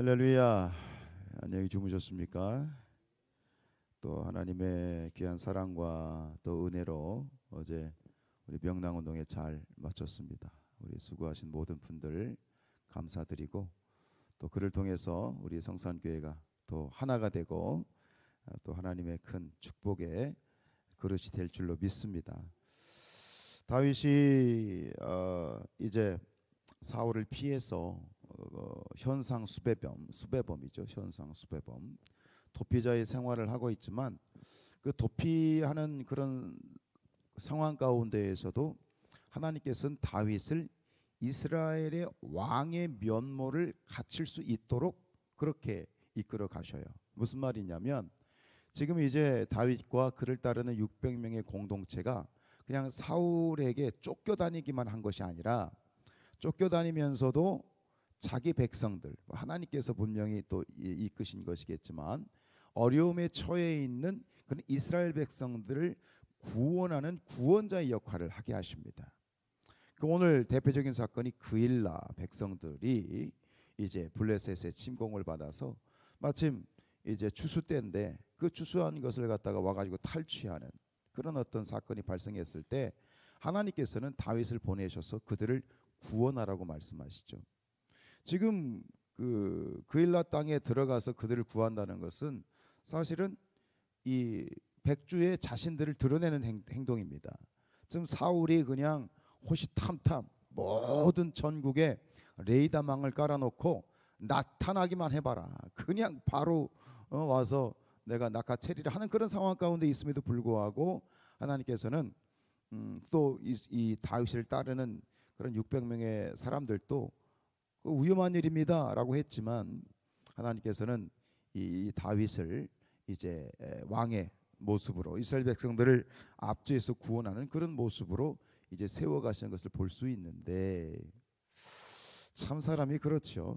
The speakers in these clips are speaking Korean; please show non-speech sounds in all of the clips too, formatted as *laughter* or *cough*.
할렐루야. 안녕히 주무셨습니까? 또 하나님의 귀한 사랑과 또 은혜로 어제 우리 명랑 운동에 잘 마쳤습니다. 우리 수고하신 모든 분들 감사드리고 또 그를 통해서 우리 성산교회가 또 하나가 되고 어, 또 하나님의 큰 축복의 그릇이 될 줄로 믿습니다. 다윗이 어, 이제 사울을 피해서 어, 현상 수배범, 수배범이죠. 현상 수배범. 도피자의 생활을 하고 있지만 그 도피하는 그런 상황 가운데에서도 하나님께서는 다윗을 이스라엘의 왕의 면모를 갖출 수 있도록 그렇게 이끌어 가셔요. 무슨 말이냐면 지금 이제 다윗과 그를 따르는 600명의 공동체가 그냥 사울에게 쫓겨다니기만 한 것이 아니라 쫓겨다니면서도 자기 백성들 하나님께서 분명히 또 이끄신 것이겠지만 어려움에 처해 있는 그런 이스라엘 백성들을 구원하는 구원자의 역할을 하게 하십니다. 그 오늘 대표적인 사건이 그일라 백성들이 이제 블레셋의 침공을 받아서 마침 이제 추수 때인데 그 추수한 것을 갖다가 와가지고 탈취하는 그런 어떤 사건이 발생했을 때 하나님께서는 다윗을 보내셔서 그들을 구원하라고 말씀하시죠. 지금 그 그일라 땅에 들어가서 그들을 구한다는 것은 사실은 이 백주의 자신들을 드러내는 행, 동입니다 지금 사울이 그냥 호시탐탐 모든 전국에 레이더망을 깔아놓고 나타나기만 해봐라. 그냥 바로 어, 와서 내가 낙하체리를 하는 그런 상황 가운데 있음에도 불구하고 하나님께서는 음, 또이 이 다윗을 따르는 그런 600명의 사람들도 그 위험한 일입니다라고 했지만 하나님께서는 이 다윗을 이제 왕의 모습으로 이스라엘 백성들을 압제해서 구원하는 그런 모습으로 이제 세워 가시는 것을 볼 수 있는데 참 사람이 그렇죠.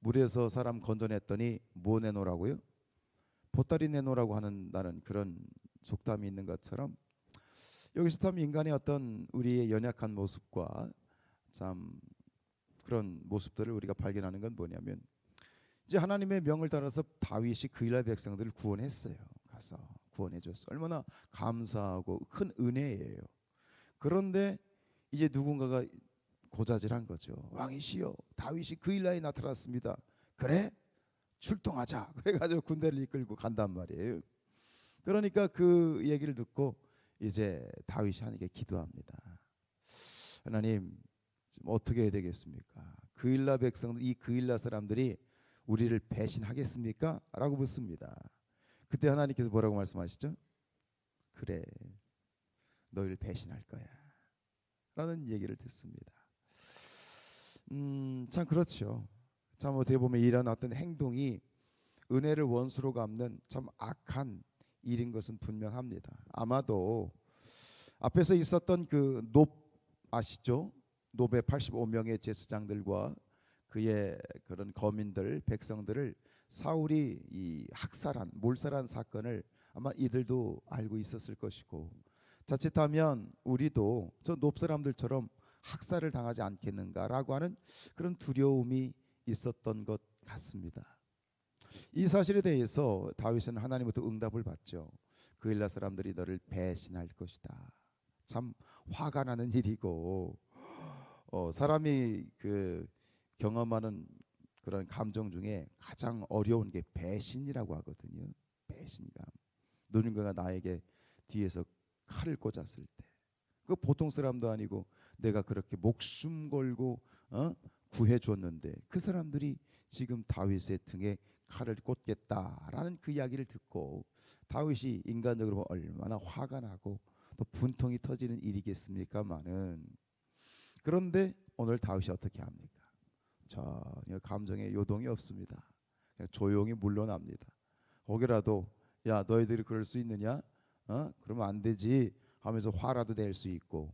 물에서 사람 건져냈더니 뭐 내놓으라고요? 보따리 내놓으라고 하는 나는 그런 속담이 있는 것처럼 여기서 참 인간의 어떤 우리의 연약한 모습과 참 그런 모습들을 우리가 발견하는 건 뭐냐면 이제 하나님의 명을 따라서 다윗이 그일라 백성들을 구원했어요. 가서 구원해 줬어. 얼마나 감사하고 큰 은혜예요. 그런데 이제 누군가가 고자질한 거죠. 왕이시여, 다윗이 그일라에 나타났습니다. 그래? 출동하자. *laughs* 그래가지고 군대를 이끌고 간단 말이에요. 그러니까 그 얘기를 듣고 이제 다윗이 하나님께 기도합니다. 하나님 어떻게 해야 되겠습니까? 그일라 백성들 이 그일라 사람들이 우리를 배신하겠습니까? 라고 묻습니다. 그때 하나님께서 뭐라고 말씀하시죠? 그래 너희를 배신할 거야 라는 얘기를 듣습니다. 음, 참 그렇죠. 참 어떻게 보면 이런 어떤 행동이 은혜를 원수로 갚는 참 악한 일인 것은 분명합니다. 아마도 앞에서 있었던 그 높 아시죠? 노베 85명의 제사장들과 그의 그런 거민들 백성들을 사울이 이 학살한 몰살한 사건을 아마 이들도 알고 있었을 것이고 자칫하면 우리도 저 높 사람들처럼 학살을 당하지 않겠는가라고 하는 그런 두려움이 있었던 것 같습니다. 이 사실에 대해서 다윗은 하나님부터 응답을 받죠. 그일라 사람들이 너를 배신할 것이다. 참 화가 나는 일이고 어, 사람이 그 경험하는 그런 감정 중에 가장 어려운 게 배신이라고 하거든요. 배신감. 누군가가 나에게 뒤에서 칼을 꽂았을 때, 그 보통 사람도 아니고 내가 그렇게 목숨 걸고 어? 구해 줬는데 그 사람들이 지금 다윗의 등에 칼을 꽂겠다라는 그 이야기를 듣고 다윗이 인간적으로 얼마나 화가 나고 또 분통이 터지는 일이겠습니까만은 그런데 오늘 다윗이 어떻게 합니까? 전혀 감정에 요동이 없습니다. 그냥 조용히 물러납니다. 거기라도 야 너희들이 그럴 수 있느냐? 어? 그러면 안 되지 하면서 화라도 낼 수 있고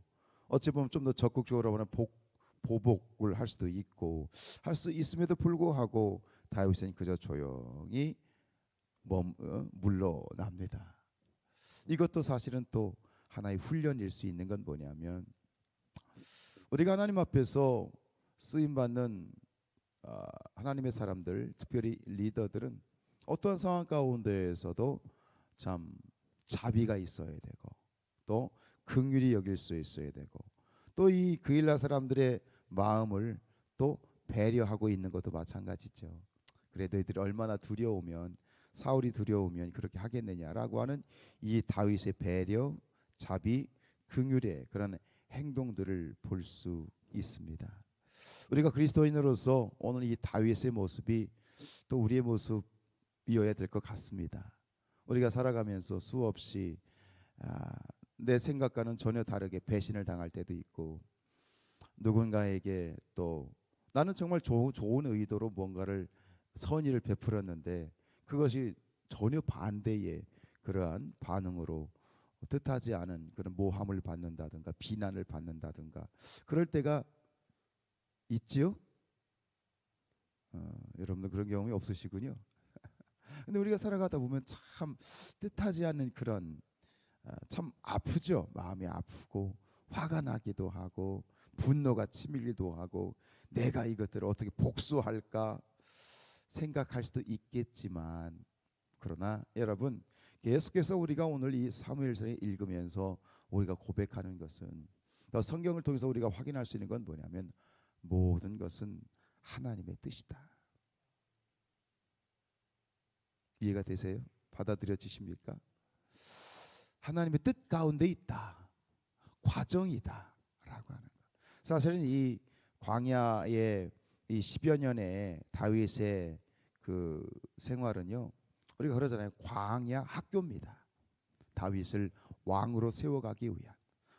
어찌 보면 좀 더 적극적으로 보면 복, 보복을 할 수도 있고 할 수 있음에도 불구하고 다윗은 그저 조용히 멈, 어? 물러납니다. 이것도 사실은 또 하나의 훈련일 수 있는 건 뭐냐면 우리가 하나님 앞에서 쓰임 받는 어, 하나님의 사람들, 특별히 리더들은 어떠한 상황 가운데에서도 참 자비가 있어야 되고 또 긍휼히 여길 수 있어야 되고 또 이 그일라 사람들의 마음을 또 배려하고 있는 것도 마찬가지죠. 그래도 이들이 얼마나 두려우면 사울이 두려우면 그렇게 하겠느냐라고 하는 이 다윗의 배려, 자비, 긍휼의 그런 행동들을 볼 수 있습니다. 우리가 그리스도인으로서 오늘 이 다윗의 모습이 또 우리의 모습이어야 될 것 같습니다. 우리가 살아가면서 수없이 아, 내 생각과는 전혀 다르게 배신을 당할 때도 있고 누군가에게 또 나는 정말 조, 좋은 의도로 뭔가를 선의를 베풀었는데 그것이 전혀 반대의 그러한 반응으로 뜻하지 않은 그런 모함을 받는다든가 비난을 받는다든가 그럴 때가 있지요? 어, 여러분들 그런 경험이 없으시군요. *laughs* 근데 우리가 살아가다 보면 참 뜻하지 않는 그런 어, 참 아프죠. 마음이 아프고 화가 나기도 하고 분노가 치밀기도 하고 내가 이것들을 어떻게 복수할까 생각할 수도 있겠지만 그러나 여러분 계속해서 우리가 오늘 이 사무엘서를 읽으면서 우리가 고백하는 것은 또 성경을 통해서 우리가 확인할 수 있는 건 뭐냐면 모든 것은 하나님의 뜻이다. 이해가 되세요? 받아들여지십니까? 하나님의 뜻 가운데 있다. 과정이다라고 하는 것. 사실은 이 광야의 이 10여 년의 다윗의 그 생활은요. 우리가 그러잖아요. 광야 학교입니다. 다윗을 왕으로 세워가기 위한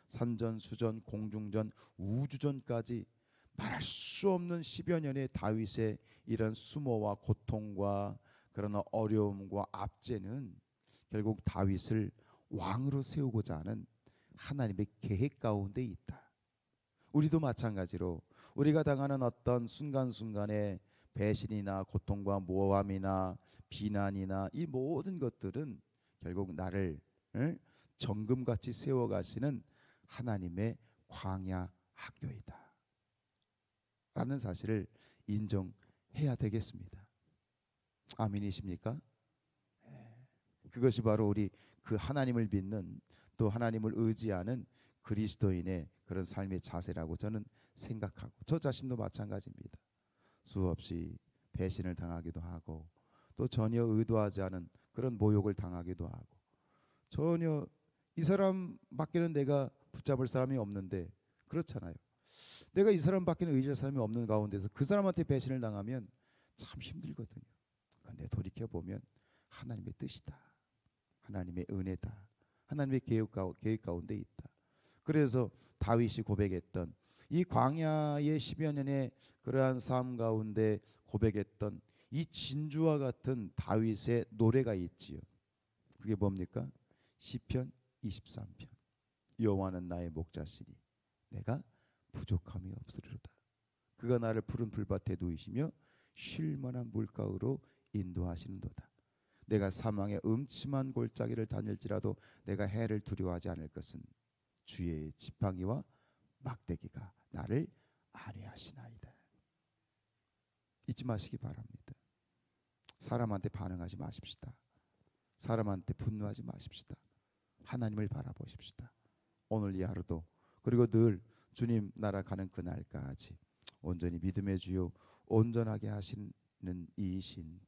산전, 수전, 공중전, 우주전까지 말할 수 없는 10여 년의 다윗의 이런 수모와 고통과 그러나 어려움과 압제는 결국 다윗을 왕으로 세우고자 하는 하나님의 계획 가운데 있다. 우리도 마찬가지로 우리가 당하는 어떤 순간순간의 배신이나 고통과 모함이나 비난이나 이 모든 것들은 결국 나를 정금같이 세워가시는 하나님의 광야 학교이다. 라는 사실을 인정해야 되겠습니다. 아멘이십니까? 예. 그것이 바로 우리 그 하나님을 믿는 또 하나님을 의지하는 그리스도인의 그런 삶의 자세라고 저는 생각하고 저 자신도 마찬가지입니다. 수없이 배신을 당하기도 하고 또 전혀 의도하지 않은 그런 모욕을 당하기도 하고 전혀 이 사람 밖에는 내가 붙잡을 사람이 없는데 그렇잖아요. 내가 이 사람 밖에는 의지할 사람이 없는 가운데서 그 사람한테 배신을 당하면 참 힘들거든요. 그런데 돌이켜 보면 하나님의 뜻이다. 하나님의 은혜다. 하나님의 계획 가운데 있다. 그래서 다윗이 고백했던 이 광야의 10여 년의 그러한 삶 가운데 고백했던 이 진주와 같은 다윗의 노래가 있지요. 그게 뭡니까? 시편 23편. 여호와는 나의 목자시니 내가 부족함이 없으리로다. 그가 나를 푸른 불밭에 두이시며 쉴 만한 물가로 인도하시는도다. 내가 사망의 음침한 골짜기를 다닐지라도 내가 해를 두려워하지 않을 것은 주의 지팡이와 막대기가 나를 안위하시나이다. 잊지 마시기 바랍니다. 사람한테 반응하지 마십시다. 사람한테 분노하지 마십시다. 하나님을 바라보십시다. 오늘 이 하루도 그리고 늘 주님 나라 가는 그날까지 온전히 믿음의 주요 온전하게 하시는 이신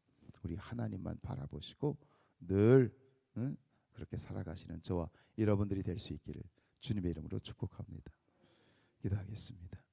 우리 하나님만 바라보시고 늘 응? 그렇게 살아가시는 저와 여러분들이 될 수 있기를 주님의 이름으로 축복합니다. 기도하겠습니다.